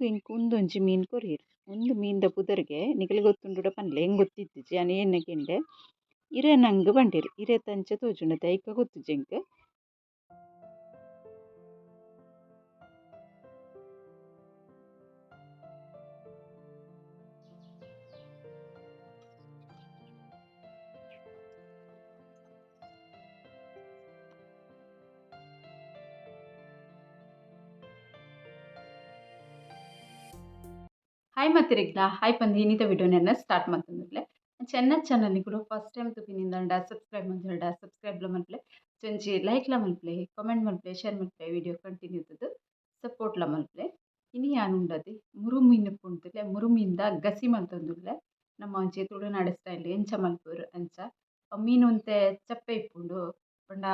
ಎಂಕ್ ಉಂದೊಂಜಿ ಮೀನ್ ಕೊರಿಯರ್ ಉಂದು ಮೀನ್‌ದ ಪುದರ್ಗೆ ನಿಕುಲು ಗೊತ್ತುಂಡುಡ ಪನ್ಲೆ ಎಂಕ್ ಗೊತ್ತಿತ್ತಿಜಿ ಆನೆ ಏನ ಕೆಂಡೆ ಇರೆ ನಂಗ್ ಬಂಡಿರ್, ಇರೆ ತಂಚ ತೋಜುಂಡು ದೈಕ ಐಕ ಗೊತ್ತಿಜಿ ಎಂಕ್ ಹಾಯ್ ಮತ್ತಿರಿಗ್ಲ ಹಾಯ್ ಪಂದ್ ಇನ್ನಿತ ವಿಡಿಯೋನೆಲ್ಲ ಸ್ಟಾರ್ಟ್ ಮಾಡ್ತಂದ್ರೆ ಚೆನ್ನ ಚಾನಲ್ನಿ ಕೂಡ ಫಸ್ಟ್ ಟೈಮ್ ತುಪಿನಿಂದ ಸಬ್ಸ್ಕ್ರೈಬ್ ಮಂಜಲ್ಡ ಸಬ್ಸ್ಕ್ರೈಬ್ಲ ಮಲ್ಪಲೆ ಲೈಕ್ ಲೈಕ್ಲ ಮಲ್ಪಲೆ ಕಮೆಂಟ್ ಮಲ್ಪಲೆ ಶೇರ್ ಮಲ್ಪಲೆ ವಿಡಿಯೋ ಕಂಟಿನ್ಯೂ ಇದ್ದದ್ದು ಸಪೋರ್ಟ್ಲ ಮಲ್ಪಲೆ ಇನಿ ಉಂಡದಿ ಮುರು ಮೀನು ಪುಂಡ್ತಲೆ ಮುರು ಮೀನ್ದ ಗಸಿ ಮಲ್ತೊಂದುಲ್ಲೆ ನಮ್ಮ ಒಂಜಿ ತುಳುನಾಡು ಸ್ಟೈಲ್ ಎಂಚ ಮಲ್ಪುವೆರ್ ಅಂಚ ಮೀನು ಅಂತೆ ಚಪ್ಪೆ ಇಪ್ಪುಂಡು ಪಂಡ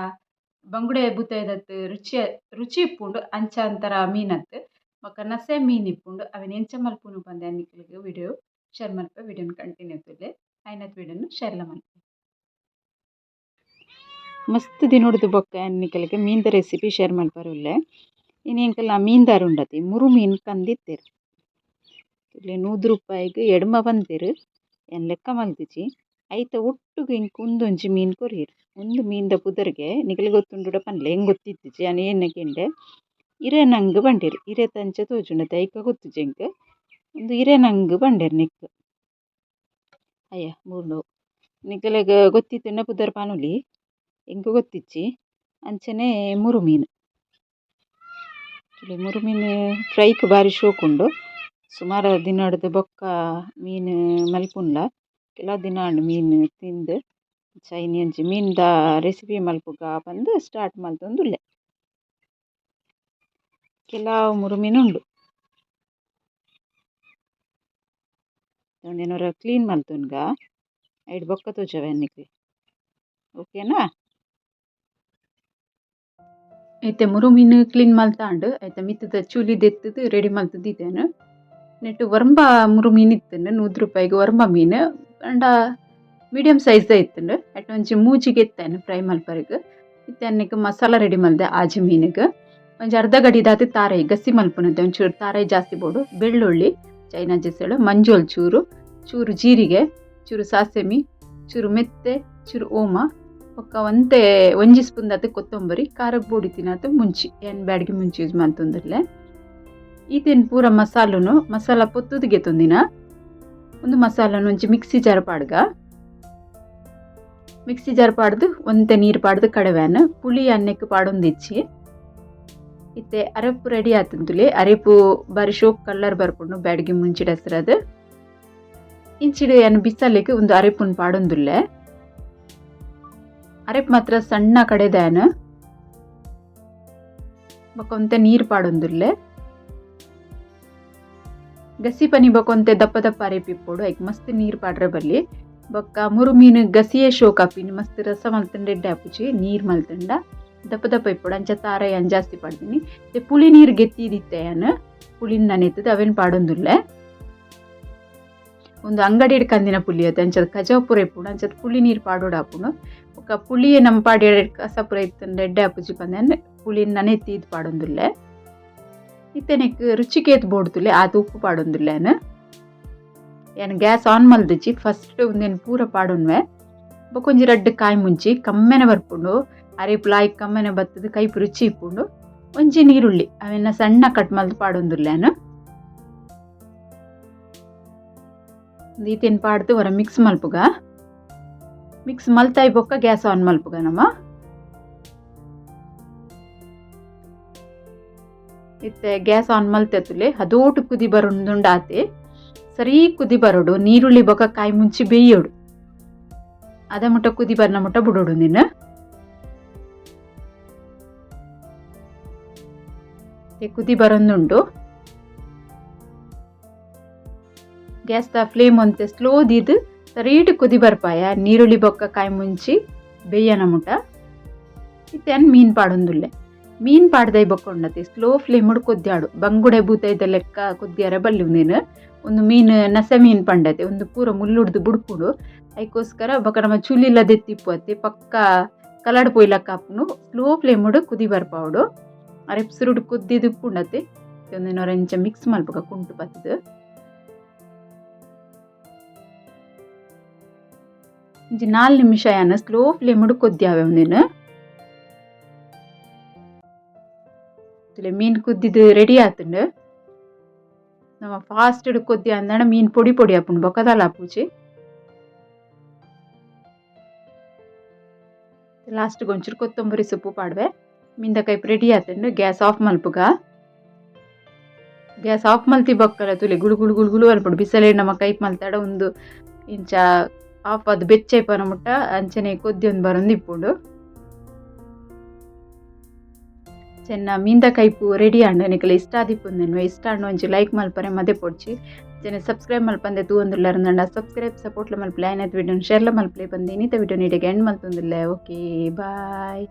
ಬಂಗುಡೆ ಬುತ್ತೈದತ್ತು ರುಚಿ ರುಚಿ ಇಪ್ಪುಂಡು ಅಂಚ ಅಂತರ ಮೀನತ್ ಬೊಕ ನಸೆ ಮೀನ್ ಇಪ್ಪುಂಡು ಅವೆನ್ ಎಂಚ ಮಲ್ಪುನು ಪಂದ್ ನಿಕ್ಲೆಗ್ ವಿಡಿಯೋ ಶೇರ್ ಮಲ್ಪೆ ವಿಡಿಯೋನ್ ಕಂಟಿನ್ಯೂ ಇತ್ತುಲ್ಲೆ ಐನತ್ ವಿಡಿಯೋನು ಶೇರ್ಲ ಮಲ್ಪೆ ಮಸ್ತ್ ದಿನೊಡ್ದು ಬೊಕ್ಕ ನಿಕಲ್ಗೆ ಮೀನ್‌ದ ರೆಸಿಪಿ ಶೇರ್ ಮಲ್ಪರೊಲ್ಲೆ ಇನಿ ಎಂಕಲ್ನ ಮೀನ್‌ದಾರು ಉಂಡತಿ ಮುರು ಮೀನ್ ಕಂದಿತ್ತೆರ್ ಇಲ್ಲೆ ನೂದು ರೂಪಾಯಿಗ್ ಎಡ್ಮ ಪಂದೆರ್ ಎನ್ ಲೆಕ್ಕ ಮಲ್ತಿಜಿ ಐತ ಒಟ್ಟುಗೆ ಎಂಕ್ ಉಂದೊಂಜಿ ಮೀನ್ ಕೊರಿಯರ್ ಉಂದು ಮೀನ್‌ದ ಪುದರ್ಗೆ ನಿಗಲಿ ಗೊತ್ತುಂಡು ಪನ್ಲೆ ಹೆಂಗೆ ಏನ ಕೆಂಡೆ ಇರೆ ನಂಗ್ ಬಂಡಿರ್ ಇರೆತ ತಂಚ ತೋಜುಂಡು ಐತ ಐಕ ಗೊತ್ತಿಜಿ ಎಂಕ್ ಉಂದು ಇರೆ ನಂಗ್ ನಿಕ್ ನೆಕ್ಕ್ ಅಯ್ಯ ಮೂಲು ನಿಕುಲೆಗ್ ಗೊತ್ತಿತ್ತ್ಂಡ ಪುದರ್ ಪನೊಲಿ ಎಂಕ್ ಗೊತ್ತಿಜ್ಜಿ ಅಂಚನೆ ಮುರು ಮೀನ್ ಮುರು ಮೀನ್ ಫ್ರೈಕ್ ಬಾರಿ ಶೋಕುಂಡು ಸುಮಾರು ದಿನೊಡ್ದು ಬೊಕ್ಕ ಮೀನ್ ಮಲ್ಪುನ್ಲ ಕೆಲವು ದಿನಾಂಡ್ ಮೀನ್ ತಿಂದ್ ಅಂಚ ಮೀನ್ ಮೀನ್‌ದ ರೆಸಿಪಿ ಮಲ್ಪುಗ ಪಂದ್ ಸ್ಟಾರ್ಟ್ ಮಲ್ತೊಂದುಲ್ಲೆ ಕೆಲವು ಮುರು ಮೀನ್ ಉಂಡು ಒಂದೆನೊರ ಕ್ಲೀನ್ ಮಲ್ತೊನ್ಗ ಐಟ್ ಬೊಕ್ಕ ತೋಜವ ಎನ್ನಿಕ್ಲೆ ಓಕೆನಾ? ಐತೆ ಮುರು ಮೀನು ಕ್ಲೀನ್ ಮಲ್ತಾಂಡು, ಐತೆ ಮಿತ್ತದ ಚೂಲಿ ದೆತ್ತುದು ರೆಡಿ ಮಲ್ತುದು ದೀತೆನ್ ನೆಟ್ಟ್ ವರ್ಮ ಮುರು ಮೀನ್ ಇತ್ತ್ಂಡ್ ನೂದು ರೂಪಾಯಿಗ್ ವರ್ಮ ಮೀನ್, ಅಂಡ ಮೀಡಿಯಂ ಸೈಜ್‌ದ ಇತ್ತುಂಡ್. ಐಟ್ ಒಂಜಿ ಮೂಜಿಗೆ ಎತ್ತೇನ್ ಫ್ರೈ ಮಲ್ಪರೆಗ್. ಇತ್ತೆ ಅನ್ನಕ್ಕೆ ಮಸಾಲ ರೆಡಿ ಮಲ್ದೆ ಆಜಿ ಮೀನ್‌ಗ್. ಒಂಜಿ ಅರ್ಧ ಗಡಿ ದಾತೆ ತಾರೈ ಗಸಿ ಮಲ್ಪುನಂತೆ ಒಂಚೂರು ತಾರೈ ಜಾಸ್ತಿ ಬೋಡು. ಬೆಳ್ಳುಳ್ಳಿ, ಚೈನಾ ಜೆಸ್ಸೆಳು ಮಂಜೋಲ್ ಚೂರು ಚೂರು ಜೀರಿಗೆ, ಚೂರು ಸಾಸೆಮಿ, ಚೂರು ಮೆತ್ತೆ, ಚೂರು ಓಮ ಬೊಕ್ಕ ಒಂತೆ ಒಂಜಿ ಸ್ಪೂನ್ ದಾತೆ ಕೊತ್ತಂಬರಿ ಖಾರಕ್ಕೆ ಬೋಡಿ ತಿನ್ನಾತ್ ಮುಂಚಿ. ಏನು ಬ್ಯಾಡ್ಗೆ ಮುಂಚಿ ಯೂಸ್ ಮಲ್ತೊಂದುಲ್ಲೆ ಈತೆನ್ ಪೂರ ಮಸಾಲುನು, ಮಸಾಲ ಪೊತ್ತುದಿಗೆ ತೊಂದಿನ. ಒಂದು ಮಸಾಲನು ಒಂಜಿ ಮಿಕ್ಸಿ ಜಾರ್ ಪಾಡ್ಗ. ಮಿಕ್ಸಿ ಜಾರ್ ಪಾಡ್ದು ಒಂತೆ ನೀರು ಪಾಡ್ದು ಕಡವ್ಯಾನ್. ಪುಳಿ ಅನ್ನಕ್ಕೆ ಪಾಡೊಂದಿಚ್ಚಿ. ಇತ್ತೆ, ಅರೆಪು ರೆಡಿ ಆತಂತುಲೆ ಅರೆಪು ಬಾರಿ ಶೋಕ್ ಕಲ್ಲರ್ ಬರ್ಪುಂಡು ಬ್ಯಾಡ್ಗೆ ಮುಂಚಿಡ ಇಂಚಿಡು ಏನು ಬಿಸಾಲಿಕ್ಕೆ ಒಂದು ಅರೆಪುನ್ ಪಾಡೊಂದುಲ್ಲೆ ಅರೆಪ್ ಮಾತ್ರ ಸಣ್ಣ ಕಡೆದಾನ ಬೊಕೊಂತೆ ನೀರ್ ಪಾಡೊಂದುಲ್ಲೆ ಗಸಿ ಪನಿ ಬೊಕೊಂತೆ ದಪ್ಪ ದಪ್ಪ ಅರೆಪಿ ಪೋಡು ಐಕ್ ಮಸ್ತ್ ನೀರ್ ಪಾಡ್ರೆ ಬರ್ಲಿ. ಬೊಕ್ಕ ಮುರು ಮೀನು ಗಸಿಯೇ ಶೋಕಾಪಿನ. ಮಸ್ತ್ ರಸ ಮಲ್ತಂಡೆ ಡ್ಯಾಪುಚಿ ನೀರ್ ಮಲ್ತಂಡ. ದಪ್ಪ ದಪ್ಪ ಇಪ್ಪೊಡು ಅಂಚ ತಾರ ಯಾನ್ ಜಾಸ್ತಿ ಪಾಡ್ದಿನಿ ಪುಳಿ ನೀರ್ ಗೆತ್ತಿದಿತ್ತೆ ಯಾನ್ ಪುಳಿನ್ ನನೆತದು ಅವೆನ್ ಪಾಡೊಂದುಲ್ಲೆ. ಒಂದು ಅಂಗಡಿಡ್ ಕಂದಿನ ಪುಲಿ ಅದು, ಅಂಚದ ಕಜಾವ್ ಪೂರ ಇಪ್ಪುಂಡು ಅಂಚದ ಪುಳಿ ನೀರು ಪಾಡೋಡು ಆಪುಂಡು ಬೊಕ ಪುಳಿಯೆ ನಮ್ಮ ಪಾಡಿ ಕಸ ಪೂರ ಇತ್ತಂಡ ಎಡ್ಡೆ ಆಪುಜಿ ಪಂದೆನ್ ಪುಳಿ ನನೆತ್ತಿ ಇದು ಪಾಡೊಂದುಲ್ಲೆ. ಇತ್ತೆನೆಕ್ ರುಚಿಕೇತ್ ಬೋಡ್ದುಲ್ಲೆ ಆತ ಉಪ್ಪು ಪಾಡೊಂದುಲ್ಲೆನ್ ಏನು? ಗ್ಯಾಸ್ ಆನ್ ಮಲ್ದಿಜ್ಜಿ ಫಸ್ಟ್ ಒಂದೇನು ಪೂರ ಪಾಡೊನ್ವೆ ಬೊಕೊಂಜಿ ರಡ್ಡ್ ಕಾಯಿ ಮುಂಚಿ, ಕಮ್ಮೆನೆ ಬರ್ಪುಂಡು. ಅರೆಪು ಪ್ಲಾಯ್ ಕಮ್ಮನೆ ಬತ್ತದು, ಕೈ ರುಚಿ ಇಪ್ಪುಂಡು. ಒಂಜಿ ನೀರುಳ್ಳಿ, ಅವೆನ್ನ ಸಣ್ಣ ಕಟ್ ಮಲ್ದು ಪಾಡೊಂದುಲ್ಲೆನ್ ತಿನ್ ಪಾಡ್ದು ವರ ಮಿಕ್ಸ್ ಮಲ್ಪುಗ. ಮಿಕ್ಸ್ ಮಲ್ತಾಯಿ ಬೊಕ್ಕ ಗ್ಯಾಸ್ ಆನ್ ಮಲ್ಪುಗ ನಮ್ಮ. ಇತ್ತೆ ಗ್ಯಾಸ್ ಆನ್ ಮಲ್ತೆತ್ತುಲೆ ಹದೋಟು ಕುದಿ ಬರೋದುಂಡು ಆತೆ ಸರಿ ಕುದಿ ಬರೋಡು, ನೀರುಳ್ಳಿ ಬೊಕ್ಕ ಕಾಯಿ ಮುಂಚಿ ಬೇಯೋಡು. ಅದ ಮುಟ್ಟ ಕುದಿ ಬರ್ನ ಮುಟ್ಟ ಬಿಡೋಡು ನೀನು ಕುದಿ ಗ್ಯಾಸ್ ದ ಫ್ಲೇಮ್ ಒಂತೆ ಸ್ಲೋ ದೀದ್ ಸರೀಟ್ ಕುದಿ ಬರ್ಪಾಯ. ನೀರುಳ್ಳಿ ಬೊಕ್ಕ ಕಾಯಿ ಮುಂಚಿ ಬೇಯನ ಮುಟ. ಇತ್ತೆನ್ ಮೀನ್ ಪಾಡೊಂದುಲ್ಲೆ. ಮೀನ್ ಪಾಡ್ದೈ ಬೊಕ್ಕೊಂಡತಿ ಸ್ಲೋ ಫ್ಲೇಮ್ ಉಡ್ ಕೊದ್ಯಾಡು. ಬಂಗುಡೆ ಬೂತೈದ ಲೆಕ್ಕ ಕೊದ್ಯಾರ ಬಲ್ಲಿ ನೀನು ಒಂದು ಮೀನು ನಸ ಮೀನ್ ಪಂಡತೆ. ಒಂದು ಪೂರ ಮುಳ್ಳುಡ್ದು ಬುಡ್ಪುಡು ಅದಕ್ಕೋಸ್ಕರ ಬೊಕ ನಮ್ಮ ಚುಲಿಲ ದೆತ್ತಿಪ್ಪು ಅತ್ತೆ ಪಕ್ಕ ಕಲಡ್ ಪೊಯ್ಲಕ್ಕ ಆಪುನು ಸ್ಲೋ ಫ್ಲೇಮ್ ಉಡ್ ಕುದಿ ಬರ್ಪಾವಡು. ಅರೆ ಸುರುಡು ಕುದ್ದಿದ್ದು ಉಪ್ಪುಂಡತೆ ಐತೆ ಒಂದಿನ ಇಂಚ ಮಿಕ್ಸ್ ಮಲ್ಪಗ ಕುಂಟು ಬತ್ತದು. ಒಂಜಿ ನಾಲ್ ನಿಮಿಷ ಯಾನ ಸ್ಲೋ ಫ್ಲೇಮ್ ಕೊದ್ಯಾವೆ ಒಂದಿನ. ಮೀನ್ ಕುದ್ದಿದ್ದು ರೆಡಿ ಆತುಂಡು. ನಮ್ಮ ಫಾಸ್ಟ್ ಕೊದ್ದಿ ಅಂದಣ, ಮೀನ್ ಪೊಡಿ ಪೊಡಿ ಆಪುಂಡು ಬೊಕ್ಕದಲ್ಲ ಪೂಜೆ. ಲಾಸ್ಟ್ಗೆ ಒಂಚೂರು ಕೊತ್ತಂಬರಿ ಸೊಪ್ಪು ಪಾಡ್ವೆ. ಮಿಂದಕಾಯಿ ರೆಡಿ ಆತುಂಡು ಗ್ಯಾಸ್ ಆಫ್ ಮಲ್ಪುಗ. ಗ್ಯಾಸ್ ಆಫ್ ಮಲ್ತಿ ಬೊಕ್ಕಲ ತುಲಿ ಗುಳು ಗುಳು ಗುಳು ಗುಳು ಅಲ್ಪಡು ಬಿಸಲೆ ನಮ್ಮ ಕೈ ಮಲ್ತಾಡ ಒಂದು ಇಂಚ ಆಫ್ ಅದು ಬೆಚ್ಚ ಪನ ಮುಟ್ಟ ಅಂಚನೆ ಕೊದ್ದಿ ಒಂದು ಬರೊಂದು ಇಪ್ಪುಂಡು. ಚೆನ್ನ ಮೀಂದ ಕೈಪು ರೆಡಿ ಆಂಡ ನಿಕಲ ಇಷ್ಟ ಆದಿಪ್ಪುಂದೆನ್ವ ಇಷ್ಟ ಆಂಡು ಒಂಚು ಲೈಕ್ ಮಲ್ಪರೆ ಮದೆ ಪೊಡ್ಚಿ. ಜನ ಸಬ್ಸ್ಕ್ರೈಬ್ ಮಲ್ಪಂದೆ ತೂ ಒಂದುಲ್ಲಾರಂದಂಡ ಸಬ್ಸ್ಕ್ರೈಬ್ ಸಪೋರ್ಟ್ಲ ಮಲ್ಪಲೆ. ಆಯ್ನತ್ ವಿಡಿಯೋನ ಶೇರ್ಲ ಮಲ್ಪಲೆ. ಬಂದೆ. ಇನ್ನಿತ ವಿಡಿಯೋ ನೀಡಿಗೆ ಎಂಡ್ ಮಲ್ತೊಂದಿಲ್ಲ. Okay bye